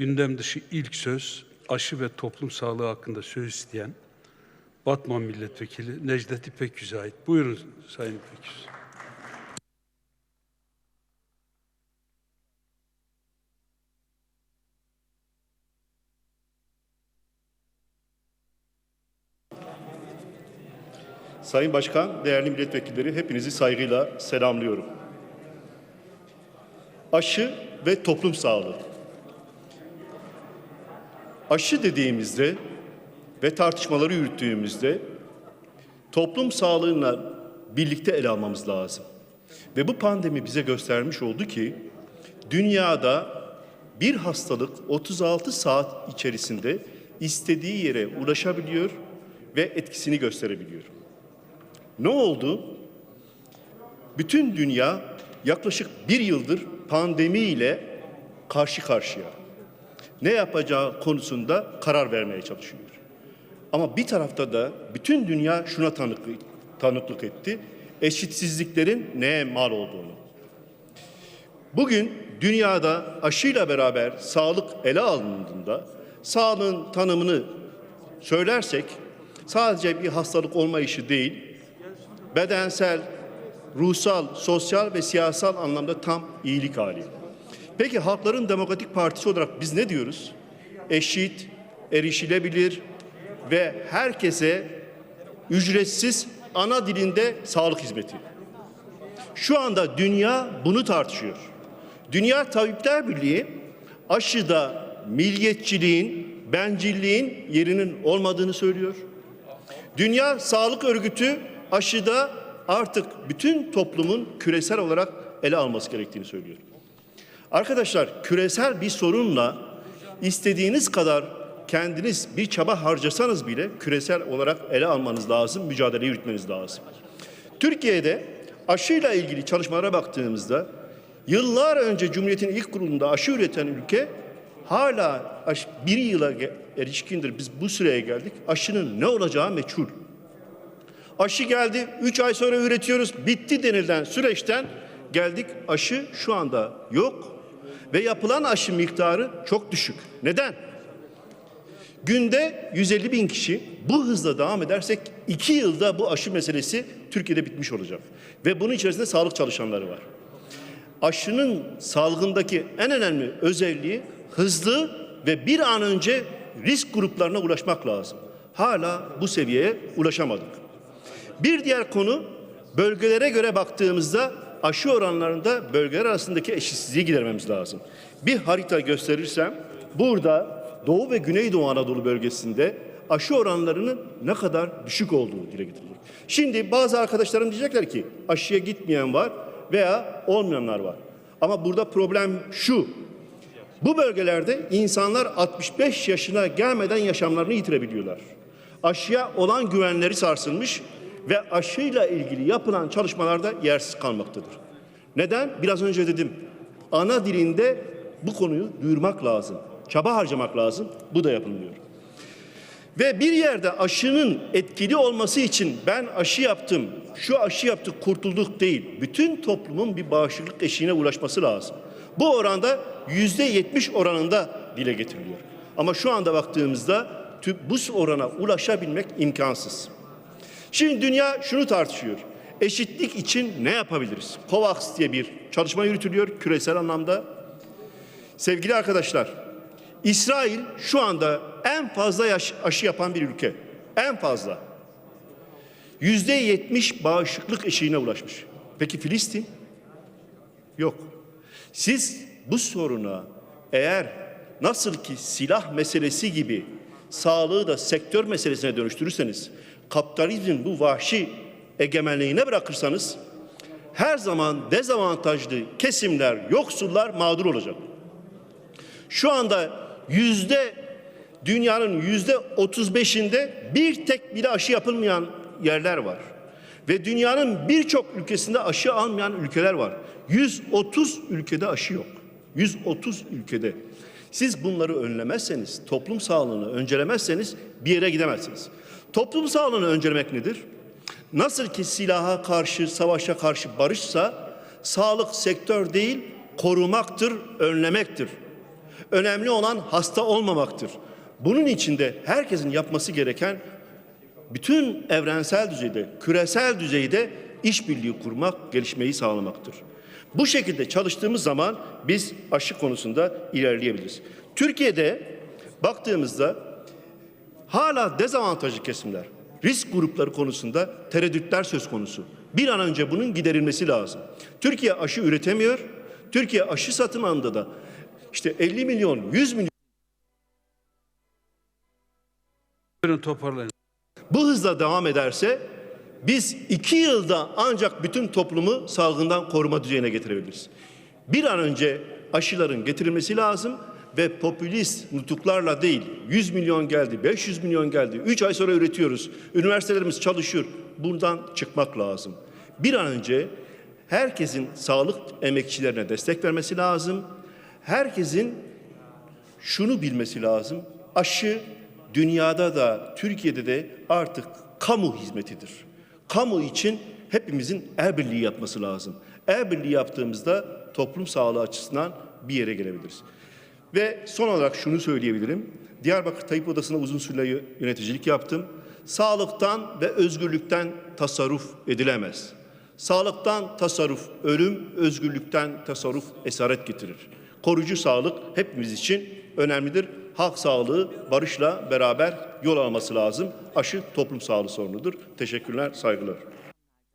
gündem dışı ilk söz aşı ve toplum sağlığı hakkında söz isteyen Batman Milletvekili Necdet İpekyüz'e ait. Buyurun Sayın İpekyüz. Sayın Başkan, değerli milletvekilleri hepinizi saygıyla selamlıyorum. Aşı ve toplum sağlığı. Aşı dediğimizde ve tartışmaları yürüttüğümüzde toplum sağlığıyla birlikte ele almamız lazım. Ve bu pandemi bize göstermiş oldu ki dünyada bir hastalık 36 saat içerisinde istediği yere ulaşabiliyor ve etkisini gösterebiliyor. Ne oldu? Bütün dünya yaklaşık bir yıldır pandemiyle karşı karşıya. Ne yapacağı konusunda karar vermeye çalışıyor. Ama bir tarafta da bütün dünya şuna tanıklık, tanıklık etti. Eşitsizliklerin neye mal olduğunu. Bugün dünyada aşıyla beraber sağlık ele alındığında sağlığın tanımını söylersek sadece bir hastalık olma işi değil, bedensel, ruhsal, sosyal ve siyasal anlamda tam iyilik hali. Peki Halkların Demokratik Partisi olarak biz ne diyoruz? Eşit, erişilebilir ve herkese ücretsiz ana dilinde sağlık hizmeti. Şu anda dünya bunu tartışıyor. Dünya Tabipler Birliği aşıda milliyetçiliğin, bencilliğin yerinin olmadığını söylüyor. Dünya Sağlık Örgütü aşıda artık bütün toplumun küresel olarak ele alması gerektiğini söylüyor. Arkadaşlar küresel bir sorunla istediğiniz kadar kendiniz bir çaba harcasanız bile küresel olarak ele almanız lazım, mücadele yürütmeniz lazım. Türkiye'de aşıyla ilgili çalışmalara baktığımızda yıllar önce Cumhuriyet'in ilk kurulunda aşı üreten ülke hala bir yıla erişkindir. Biz bu süreye geldik. Aşının ne olacağı meçhul. Aşı geldi, 3 ay sonra üretiyoruz, bitti denilen süreçten geldik. Aşı şu anda yok ve yapılan aşı miktarı çok düşük. Neden? Günde 150 bin kişi bu hızla devam edersek 2 yılda bu aşı meselesi Türkiye'de bitmiş olacak. Ve bunun içerisinde sağlık çalışanları var. Aşının salgındaki en önemli özelliği hızlı ve bir an önce risk gruplarına ulaşmak lazım. Hala bu seviyeye ulaşamadık. Bir diğer konu bölgelere göre baktığımızda aşı oranlarında bölgeler arasındaki eşitsizliği gidermemiz lazım. Bir harita gösterirsem burada Doğu ve Güneydoğu Anadolu bölgesinde aşı oranlarının ne kadar düşük olduğu dile getirilecek. Şimdi bazı arkadaşlarım diyecekler ki aşıya gitmeyen var veya olmayanlar var. Ama burada problem şu. Bu bölgelerde insanlar 65 yaşına gelmeden yaşamlarını yitirebiliyorlar. Aşıya olan güvenleri sarsılmış ve aşıyla ilgili yapılan çalışmalarda yersiz kalmaktadır. Neden? Biraz önce dedim. Ana dilinde bu konuyu duyurmak lazım. Çaba harcamak lazım. Bu da yapılmıyor. Ve bir yerde aşının etkili olması için ben aşı yaptım, şu aşı yaptık kurtulduk değil. Bütün toplumun bir bağışıklık eşiğine ulaşması lazım. Bu oranda yüzde yetmiş oranında dile getiriliyor. Ama şu anda baktığımızda bu orana ulaşabilmek imkansız. Şimdi dünya şunu tartışıyor. Eşitlik için ne yapabiliriz? COVAX diye bir çalışma yürütülüyor küresel anlamda. Sevgili arkadaşlar, İsrail şu anda en fazla yaş- aşı yapan bir ülke. En fazla. Yüzde yetmiş bağışıklık eşiğine ulaşmış. Peki Filistin? Yok. Siz bu soruna eğer nasıl ki silah meselesi gibi sağlığı da sektör meselesine dönüştürürseniz, kapitalizmin bu vahşi egemenliğine bırakırsanız her zaman dezavantajlı kesimler, yoksullar mağdur olacak. Şu anda yüzde dünyanın yüzde 35'inde bir tek bile aşı yapılmayan yerler var. Ve dünyanın birçok ülkesinde aşı almayan ülkeler var. 130 ülkede aşı yok. 130 ülkede. Siz bunları önlemezseniz, toplum sağlığını öncelemezseniz bir yere gidemezsiniz. Toplum sağlığını öncelemek nedir? Nasıl ki silaha karşı, savaşa karşı barışsa, sağlık sektör değil, korumaktır, önlemektir. Önemli olan hasta olmamaktır. Bunun için de herkesin yapması gereken bütün evrensel düzeyde, küresel düzeyde işbirliği kurmak, gelişmeyi sağlamaktır. Bu şekilde çalıştığımız zaman biz aşı konusunda ilerleyebiliriz. Türkiye'de baktığımızda hala dezavantajlı kesimler, risk grupları konusunda tereddütler söz konusu. Bir an önce bunun giderilmesi lazım. Türkiye aşı üretemiyor. Türkiye aşı satın alımında da işte 50 milyon, 100 milyon toparlayın. Bu hızla devam ederse biz iki yılda ancak bütün toplumu salgından koruma düzeyine getirebiliriz. Bir an önce aşıların getirilmesi lazım ve popülist nutuklarla değil 100 milyon geldi, 500 milyon geldi, 3 ay sonra üretiyoruz, üniversitelerimiz çalışıyor. Bundan çıkmak lazım. Bir an önce herkesin sağlık emekçilerine destek vermesi lazım. Herkesin şunu bilmesi lazım. Aşı dünyada da Türkiye'de de artık kamu hizmetidir. Kamu için hepimizin el birliği yapması lazım. El birliği yaptığımızda toplum sağlığı açısından bir yere gelebiliriz. Ve son olarak şunu söyleyebilirim. Diyarbakır Tayyip Odası'nda uzun süre yöneticilik yaptım. Sağlıktan ve özgürlükten tasarruf edilemez. Sağlıktan tasarruf ölüm, özgürlükten tasarruf esaret getirir. Koruyucu sağlık hepimiz için önemlidir. Halk sağlığı barışla beraber yol alması lazım. Aşı toplum sağlığı sorunudur. Teşekkürler, saygılar.